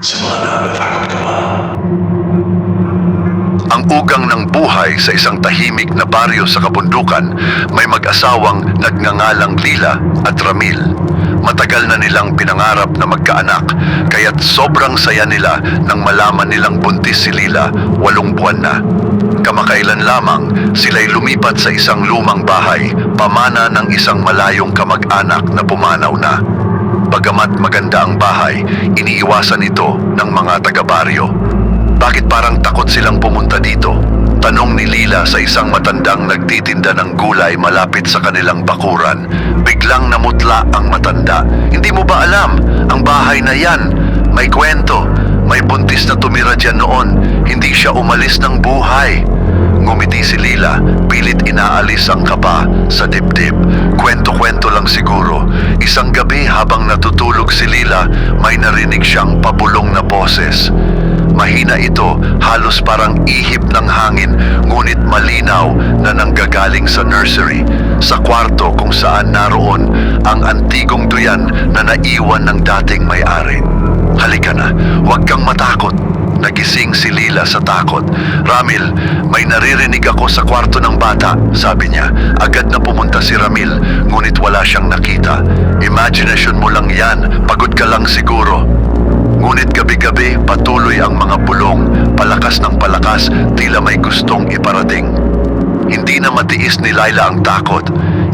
Simula na, natakot ka ba? Ang ugang ng buhay sa isang tahimik na baryo sa kabundukan, may mag-asawang nagngangalang Lila at Ramil. Matagal na nilang pinangarap na magkaanak, kaya't sobrang saya nila nang malaman nilang buntis si Lila walong buwan na. Kamakailan lamang, sila'y lumipat sa isang lumang bahay, pamana ng isang malayong kamag-anak na pumanaw na. Bagamat maganda ang bahay, iniiwasan ito ng mga taga-baryo. Bakit parang takot silang pumunta dito? Tanong ni Lila sa isang matandang nagtitinda ng gulay malapit sa kanilang bakuran. Biglang namutla ang matanda. Hindi mo ba alam? Ang bahay na yan. May kwento. May buntis na tumira dyan noon. Hindi siya umalis ng buhay. Ngumiti si Lila, pilit inaalis ang kaba sa dibdib. Kwento-kwento lang siguro. Isang gabi habang natutulog si Lila, may narinig siyang pabulong na boses. Mahina ito, halos parang ihip ng hangin, ngunit malinaw na nanggagaling sa nursery, sa kwarto kung saan naroon ang antigong duyan na naiwan ng dating may-ari. Halika na, huwag kang matakot. Nagising si Lila sa takot. Ramil, may naririnig ako sa kwarto ng bata, sabi niya. Agad na pumunta si Ramil, ngunit wala siyang nakita. Imagination mo lang yan, pagod ka lang siguro. Ngunit gabi-gabi patuloy ang mga bulong, palakas ng palakas, tila may gustong iparating. Hindi na matiis ni Laila ang takot.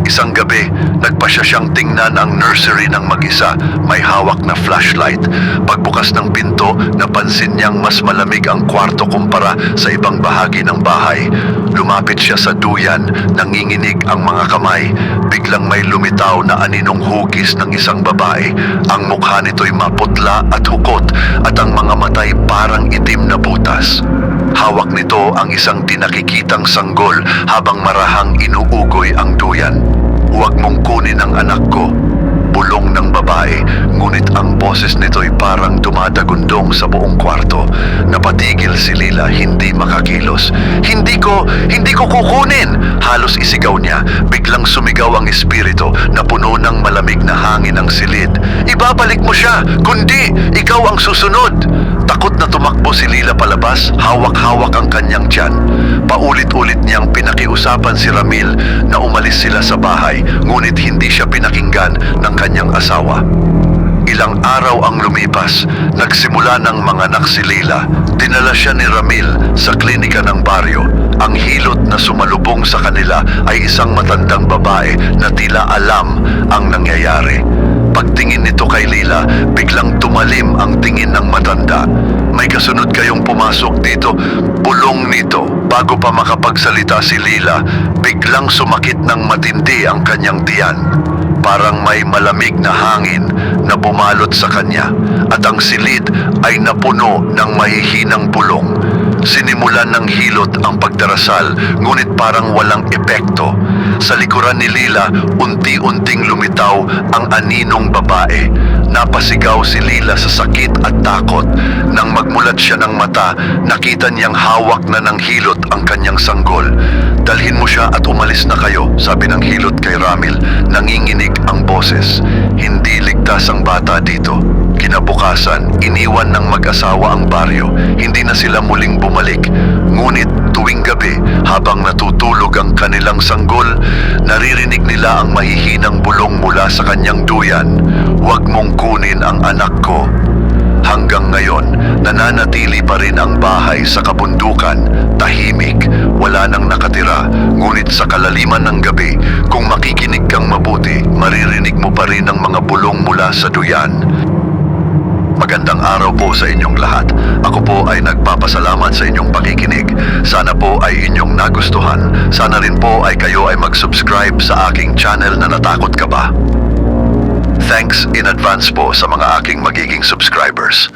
Isang gabi, nagpasya siyang tingnan ang nursery ng mag-isa, may hawak na flashlight. Pagbukas ng pinto, napansin niyang mas malamig ang kwarto kumpara sa ibang bahagi ng bahay. Lumapit siya sa duyan, nanginginig ang mga kamay. Biglang may lumitaw na aninong hugis ng isang babae. Ang mukha nito'y maputla at hukot at ang mga matay parang itim na butas. Hawak nito ang isang tinakikitang sanggol habang marahang inuugoy ang duyan. Huwag mong kunin ang anak ko. Bulong ng babae, ngunit ang boses nito'y parang dumadagundong sa buong kwarto. Napatigil si Lila, hindi makakilos. Hindi ko, hindi ko kukunin! Halos isigaw niya. Biglang sumigaw ang espiritu na puno ng malamig na hangin ang silid. Ibabalik mo siya, kundi ikaw ang susunod! Takot na tumakbo si Lila palabas, hawak-hawak ang kanyang tiyan. Paulit-ulit niyang pinakiusapan si Ramil na umalis sila sa bahay, ngunit hindi siya pinakinggan ng kanyang asawa. Ilang araw ang lumipas, nagsimula ng mga anak si Leila. Dinala siya ni Ramil sa klinika ng baryo. Ang hilot na sumalubong sa kanila ay isang matandang babae na tila alam ang nangyayari. Pagtingin nito kay Lila, biglang tumalim ang tingin ng matanda. May kasunod kayong pumasok dito, bulong nito. Bago pa makapagsalita si Lila, biglang sumakit ng matindi ang kanyang tiyan. Parang may malamig na hangin na bumalot sa kanya at ang silid ay napuno ng mahihinang bulong. Sinimulan ng hilot ang pagdarasal ngunit parang walang epekto. Sa likuran ni Lila, unti-unting lumitaw ang aninong babae. Napasigaw si Lila sa sakit at takot. Nang magmulat siya ng mata, nakita niyang hawak na ng hilot ang kanyang sanggol. Dalhin mo siya at umalis na kayo, sabi ng hilot kay Ramil. Nanginginig ang boses. Hindi ligtas ang bata dito. Kinabukasan, iniwan ng mag-asawa ang baryo. Hindi na sila muling bumalik. Ngunit tuwing gabi, habang natutulog ang kanilang sanggol, naririnig nila ang mahihinang bulong mula sa kanyang duyan. Huwag mong kunin ang anak ko. Hanggang ngayon, nananatili pa rin ang bahay sa kabundukan, tahimik, wala nang nakatira, ngunit sa kalaliman ng gabi, kung makikinig kang mabuti, maririnig mo pa rin ang mga bulong mula sa duyan. Magandang araw po sa inyong lahat. Ako po ay nagpapasalamat sa inyong pakikinig. Sana po ay inyong nagustuhan. Sana rin po ay kayo ay mag-subscribe sa aking channel na natakot ka ba. Thanks in advance po sa mga aking magiging subscribers.